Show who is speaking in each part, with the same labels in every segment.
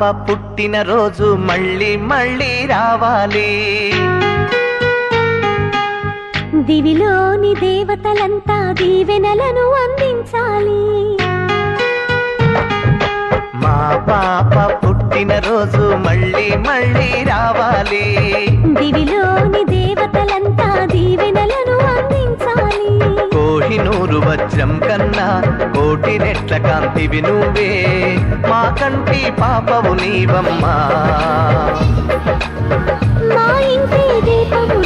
Speaker 1: పాప పుట్టిన రోజు మళ్ళీ మళ్ళీ రావాలి.
Speaker 2: దివిలోని దేవతలంతా దీవెనలను అందించాలి.
Speaker 1: మా పాప పుట్టిన రోజు మళ్ళీ మళ్ళీ రావాలి.
Speaker 2: దివిలోని దేవతలంతా
Speaker 1: నూరు వజ్రం కన్నా కోటి నెట్ల కాంతివి నువ్వే మా కంటి పాపవు నీవమ్మా.
Speaker 2: మా ఇంటి దీపము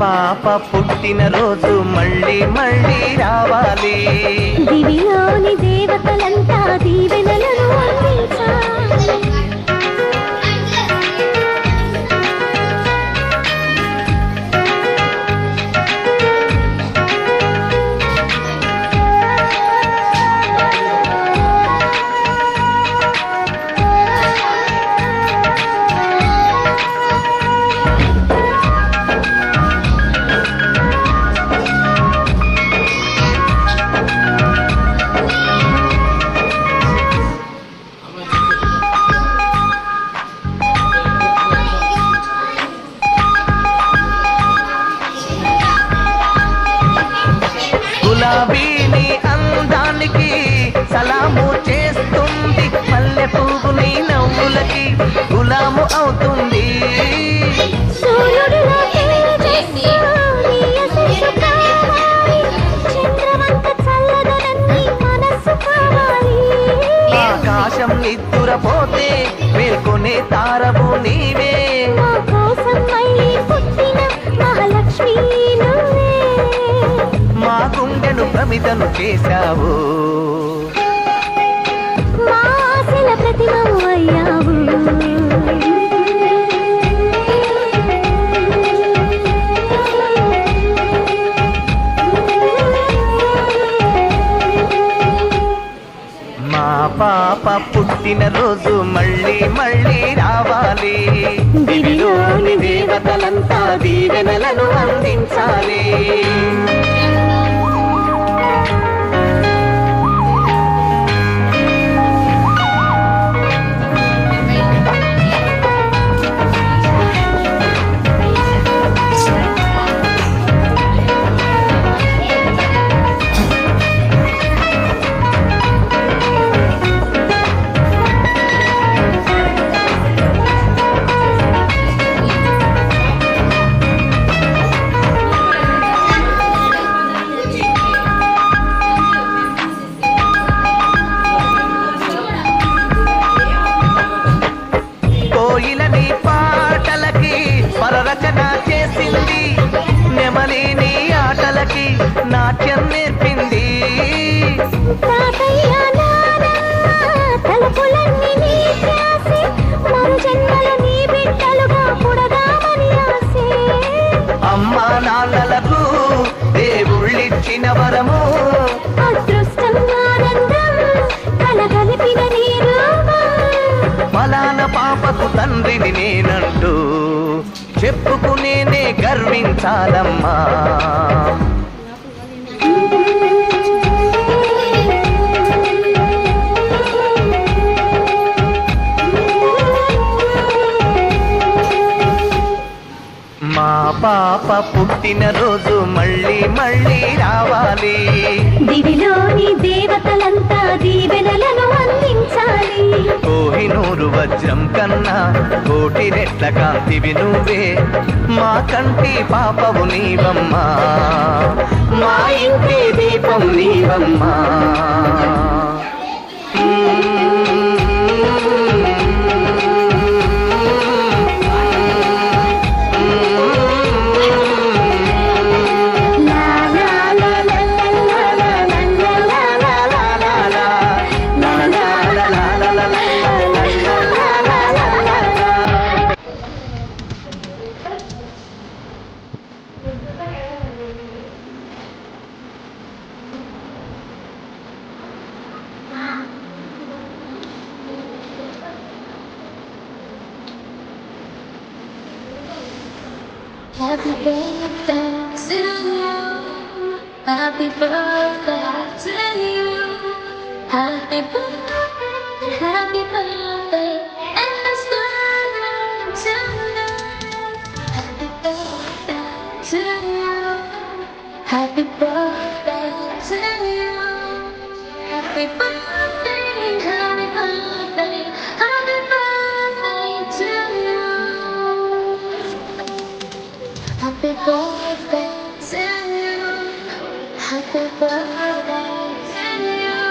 Speaker 1: పాప పుట్టిన రోజు మళ్ళీ మళ్ళీ రావాలి.
Speaker 2: దివిలోని దేవతలంతా
Speaker 1: దీవెన గులాము అవుతుంది. ఆకాశం నిద్రపోతే మేల్కొనే తారవు నీవే.
Speaker 2: మా
Speaker 1: గుండెను ప్రమితను చేశావు. పుట్టిన రోజు మళ్ళీ మళ్ళీ రావాలి. దివిలోని దేవతలంతా దీవెనలను అందించాలి. గర్వించాలమ్మా మా పాప పుట్టిన రోజు మళ్ళీ మళ్ళీ రావాలి.
Speaker 2: దివిలోని దేవతలంతా దీవెనలను అందించాలి.
Speaker 1: నూరు వజ్రం కన్నా కోటి రెట్ల కాంతివి నువ్వే. మా కంటి పాపవు నీవమ్మా. మా ఇంటి దీపం నీవమ్మా. Happy birthday to you. Happy birthday to you. Happy birthday, happy birthday, and let's tonight. Happy birthday to you. Happy birthday to you. Happy birthday, Happy birthday to you. Happy birthday to you.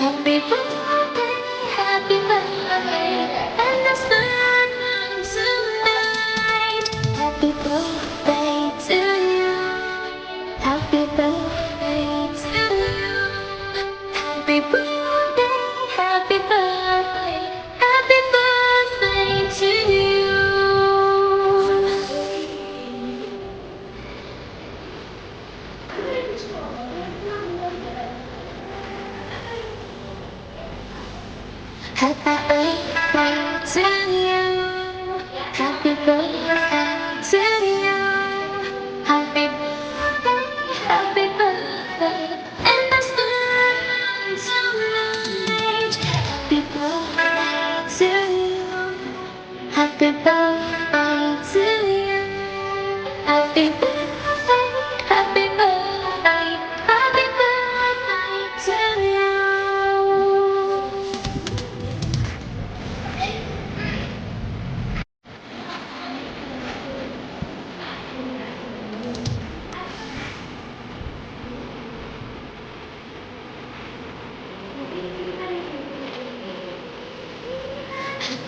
Speaker 1: Happy birthday, happy birthday, and tonight. Happy birthday to you. Happy birthday Take my.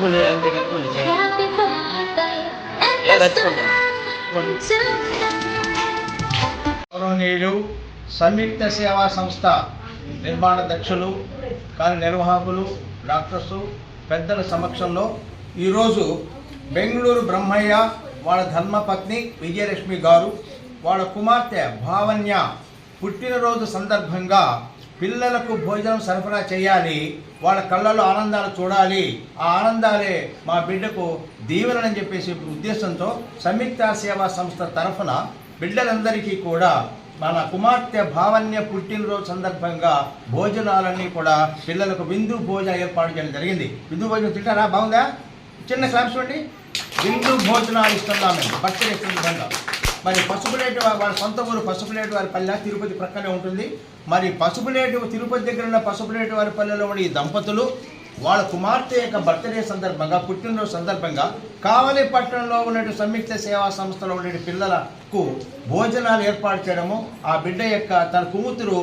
Speaker 1: Happy birthday. Happy
Speaker 3: గౌరవనీయులు సంయుక్త సేవా సంస్థ నిర్మాణ దక్షులు కార్యనిర్వాహకులు doctors పెద్దల సమక్షంలో ఈరోజు బెంగళూరు బ్రహ్మయ్య వాళ్ళ ధర్మపత్ని విజయలక్ష్మి గారు వాళ్ళ కుమార్తె భావన్య పుట్టినరోజు సందర్భంగా పిల్లలకు భోజనం సరఫరా చేయాలి. వాళ్ళ కళ్ళలో ఆనందాలు చూడాలి. ఆ ఆనందాలే మా బిడ్డకు దీవెనని చెప్పేసి ఉద్దేశంతో సంయుక్త సేవా సంస్థ తరఫున బిడ్డలందరికీ కూడా మన కుమార్తె భావన్య పుట్టినరోజు సందర్భంగా భోజనాలన్నీ కూడా పిల్లలకు విందు భోజనం ఏర్పాటు చేయడం జరిగింది. విందు భోజనం తింటారా? బాగుందా? చిన్న క్లాప్స్ చూడండి. విందు భోజనాలు ఇస్తున్నాం మేము. ఇస్తున్న విధంగా మరి పసుపులేటి వాళ్ళ సొంత ఊరు పసుపులేటి వారి పల్లె తిరుపతి ప్రక్కనే ఉంటుంది. మరి పసుపులేటి తిరుపతి దగ్గర ఉన్న పసుపులేటి వారి పల్లెలో ఉన్న ఈ దంపతులు వాళ్ళ కుమార్తె యొక్క బర్త్డే సందర్భంగా పుట్టినరోజు సందర్భంగా కావలి పట్టణంలో ఉన్నటువంటి సంయుక్త సేవా సంస్థలో ఉండే పిల్లలకు భోజనాలు ఏర్పాటు చేయడము ఆ బిడ్డ యొక్క తన కూతురు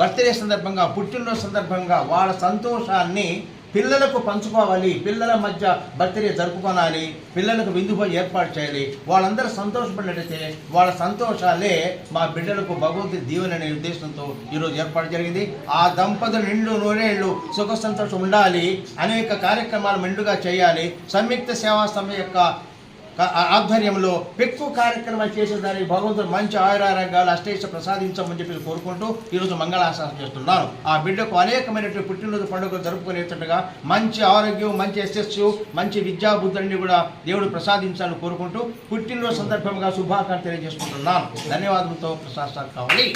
Speaker 3: బర్త్డే సందర్భంగా పుట్టినరోజు సందర్భంగా వాళ్ళ సంతోషాన్ని పిల్లలకు పంచుకోవాలి పిల్లల మధ్య బర్త్డే జరుపుకోనాలి పిల్లలకు విందు ఏర్పాటు చేయాలి. వాళ్ళందరూ సంతోషపడినట్టయితే వాళ్ళ సంతోషాలే మా బిడ్డలకు భగవంతుడి దీవెన అనే ఉద్దేశంతో ఈరోజు ఏర్పాటు జరిగింది. ఆ దంపతులు నిండు నూరేళ్ళు సుఖ సంతోషం ఉండాలి అనేక కార్యక్రమాలు మెండుగా చేయాలి. సంయుక్త సేవా సభ యొక్క ఆధ్వర్యంలో ఎక్కువ కార్యక్రమాలు చేసేదానికి భగవంతుడు మంచి ఆయురారోగ్యాలు అష్టేష ప్రసాదించమని చెప్పి కోరుకుంటూ ఈరోజు మంగళాశాసనం చేస్తున్నాను ఆ బిడ్డకు అనేకమైనటువంటి పుట్టినరోజు పండుగ జరుపుకునేటట్టుగా మంచి ఆరోగ్యం మంచి యశస్సు మంచి విద్యాబుద్ధుడిని కూడా దేవుడు ప్రసాదించాలని కోరుకుంటూ పుట్టినరోజు సందర్భంగా శుభాకాంక్షలు తెలియజేసుకుంటున్నాను. ధన్యవాదాలతో ప్రసాద్ కావాలి.